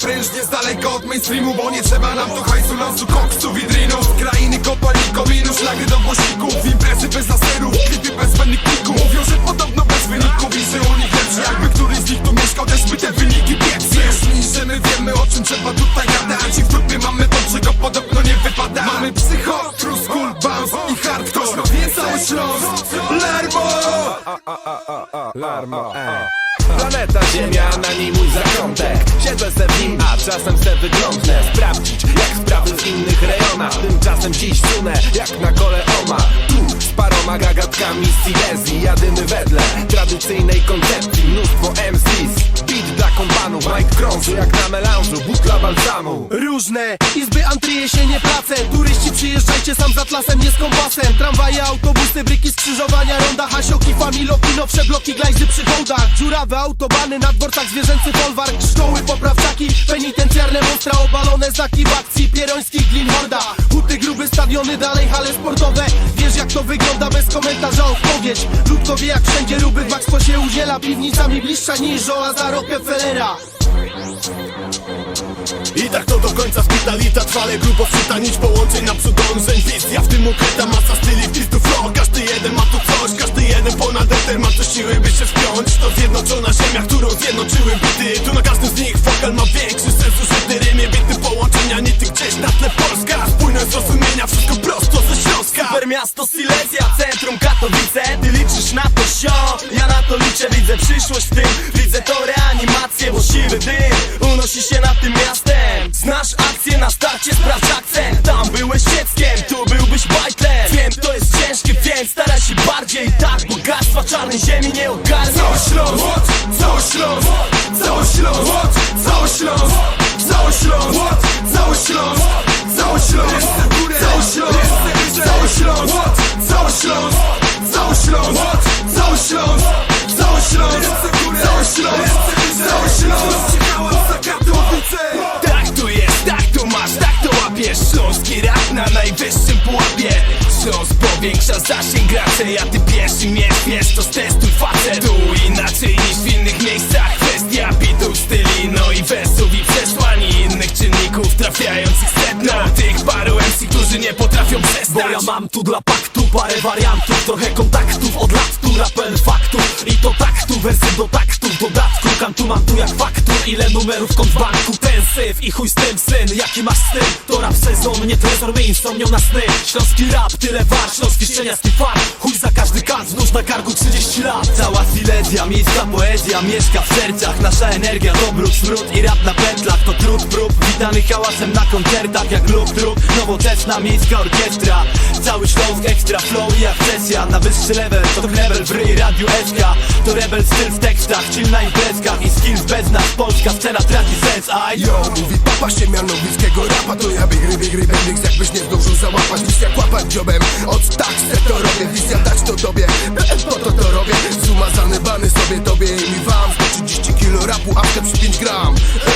prężnie z daleka od mainstreamu Bo nie trzeba nam tu hajsu, losu, koksu, widrinów Krainy kopalni, kominów, szlagry do głośników Imprezy bez laserów, klipy bez zbędnych klików Mówią, że podobno bez wyników i że u nich lepszy Jakby któryś z nich tu mieszkał, też by te wyniki pieprzy że my wiemy o czym trzeba tutaj gadać. I w dupie mamy to, czego podobno nie wypada. Mamy psycho, true school, bounce i hardcore. Więc cały Śląsk! Larmo, e. Planeta Ziemia, na niej mój zakątek. Siedzę se w nim, a czasem se wyglądnę. Sprawdzić, jak sprawy w innych rejonach. Tymczasem dziś sunę, jak na kole oma. Tu, z paroma gagatkami z Silesii Jadymy wedle tradycyjnej koncepcji. Mnóstwo MCs, Mike krąży jak na melanżu, butla balsamu Różne izby, antryje się nie placę. Turyści przyjeżdżajcie sam z atlasem, nie z kompasem. Tramwaje, autobusy, bryki, skrzyżowania Ronda, hasioki, familoki, nowsze bloki Glajzy przy hołdach, dziurawe autobany Na dworcach zwierzęcy folwark Szkoły, poprawczaki, penitencjarne monstra Obalone znaki w akcji, pierońskich glin horda. Huty, gruby, stadiony, dalej hale sportowe komentarza odpowiedź. Ludko wie jak wszędzie ruby, w Expo się udziela. Piwnicami bliższa niż oaza Rockefellera I tak to do końca szpitalita Trwale grubo wczyta nić połączeń naprzód dążeń Wizja w tym ukryta masa styli wpistów flow. Każdy jeden ma tu coś, każdy jeden ponad eter. Ma tu siły by się wspiąć To zjednoczona ziemia, którą zjednoczyły bity. Tu na każdym z nich wokal ma większy sens Użyty rymie, bity połączenia Nie ty gdzieś na tle Polska. Spójność zrozumienia, wszystko prosto ze Śląska Super miasto Silesia, centrum Katowice. Ty liczysz na to sio, ja na to liczę Widzę przyszłość w tym, widzę to reanimację Bo siwy dym unosi się nad tym miastem. Znasz akcję na starcie, sprawdź akcent. Tam byłeś dzieckiem, tu byłbyś bajtlem. Wiem, to jest ciężkie, więc staraj się bardziej Tak, bogactwa czarnej ziemi nie ogarniesz Cały Śląsk, cały Śląsk, cały Śląsk, cały Śląsk, Śląsk powiększa zasięg raczej A ty pierwszy mnie wiesz, to testuj facet. Tu inaczej niż w innych miejscach Kwestia bitów, styli, no i wersów I przesłań. Innych czynników trafiających sedno Tych paru MC, którzy nie potrafią przestać. Bo ja mam tu dla paktu parę wariantów Trochę kontaktów od lat tu rapel faktów To taktu, wersy do taktu W dodatku kantu mam tu jak faktur Ile numerów kont w banku, ten syf I chuj z tym syn, jaki masz styl? To rap sezon, nie trezor, my insomnią na sny. Śląski rap, tyle war, śląski szczeniacki far Chuj za każdy kant, wzdłuż na karku 30 lat. Cała Silesia, miejska poezja Mieszka w sercach, nasza energia To brud, smród i rap na pętlach To trud prób, witany hałasem na koncertach Jak lub trup, nowoczesna miejska orkiestra. Cały Śląsk ekstra flow i akcesja Na wyższy level, to knebel w ryj, radio SK To rebel styl w tekstach, chill na imprezkach I skills bez nas, polska scena traci sens A Yo, mówi papa siemianowickiego rapa To ja bigry, bigry, bendix Jakbyś nie zdążył załapać Misja kłapać dziobem. Od tak se to robię Wizja dać to tobie. Po to to robię Zumazany Jebany sobie tobie i mi wam. 130 kilo rapu, a przy 5 gram.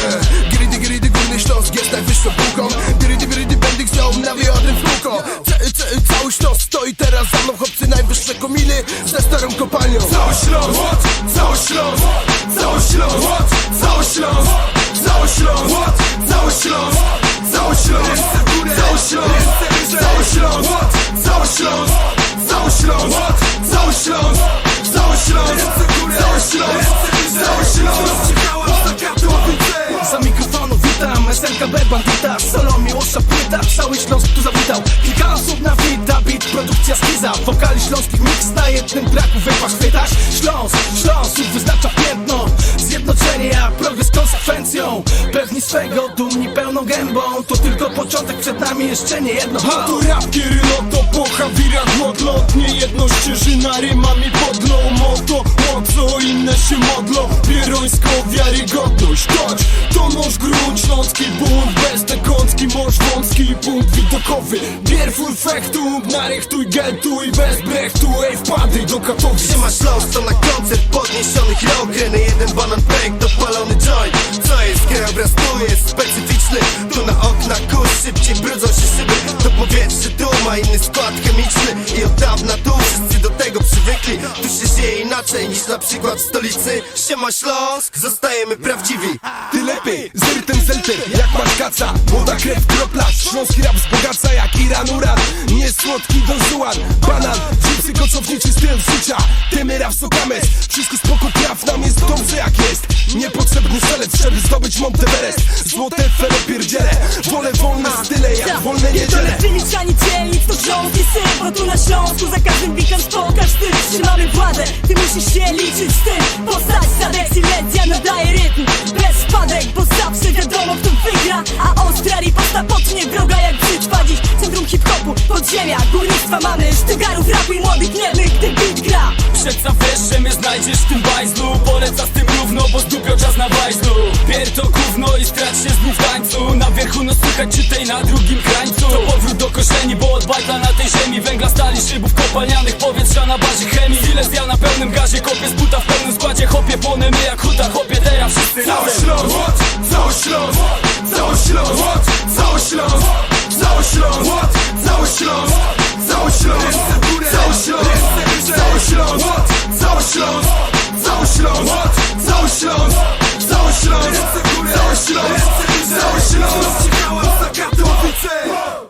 E, Grydy, grydy, górny Śląsk jest najwyższą półką. Grydy, grydy, będę chciał na wiodrym wnuko Cały Śląsk stoi teraz za mną Chłopcy najwyższe kominy ze starą kopalnią. Cały Śląsk, cały Śląsk, cały Śląsk, cały Śląsk, cały Śląsk, cały Śląsk, cały Śląsk, cały Śląsk. Skiza Wokali śląskich mix na jednym traku Wypasz, chwytasz, Śląsk, Śląsk wyznacza piętno Zjednoczenie, a progres konsekwencją Swego, dumni pełną gębą To tylko początek, przed nami jeszcze nie jedno. Ha! To rap Kirylo, to pocha, wirak, modlot Nie jedno ścieżyna rymami podlą Moto, o co inne się modlą. Pierońską wiarygodność Chodź, to nóż grunt, śląski bunt Bez te kącki, mąż wąski punkt widokowy. Bierful fektum, narychtuj getuj Bez brechtu, ej wpadaj do Katowic. Trzyma Śląsk to na koncert podniesionych rąk jeden banan projekt dopalony joint. Co jest specyficzny. Tu na okna kurz szybciej brudzą się szyby. To powietrze tu ma inny skład chemiczny. I od dawna tu wszyscy do tego przywykli. Tu się dzieje inaczej niż na przykład w stolicy. Siema Śląsk, zostajemy prawdziwi. Ty lepiej, z ten zelter, jak masz kaca. Młoda krew kropla, śląski rap wzbogaca jak Iran uran. Nie słodki Don Juan, banan. Gypsy kocowniczy styl życia. Tymy rap sokames, wszystko spoko traw Nam jest dobrze jak zdobyć Monteverest Złote fele pierdziele Wolę wolne style jak wolne niedziele. Wylicz ani dzielnic, to syn Bo tu na Śląsku za każdym bikiem spokaż ty. Trzymamy władzę, ty musisz się liczyć z tym. Postać zadek, silencja nadaje rytm. Bez spadek, bo zawsze wiadomo kto wygra. A ostra riposta potnie wroga jak brzytwa Dziś centrum hip-hopu, podziemia, górnictwa mamy Sztygarów, rapu i młodych niewnych, gdy beat gra. Przedstaw wiesz, że mnie znajdziesz w tym bajzlu. Poleca z tym zdupio czas na bajzlu Pier to gówno i strać się znów tańcu. Na wierchu no słychać czytaj na drugim krańcu. To powrót do korzeni, bo od bajtla na tej ziemi. Węgla, stali, szybów kopalnianych, powietrza na bazie chemii. Ile ja na pełnym gazie, kopię z buta w pełnym składzie. Hopie mnie jak huta, hopie teraz wszyscy Cały razem Śląsk, cały Śląsk, cały Śląsk, cały Śląsk, cały Śląsk, cały Śląsk, cały Śląsk, cały Śląsk, cały Śląsk, cały Śląsk, cały Śląsk, cały Śląsk, cały Śląsk, cały Śląsk,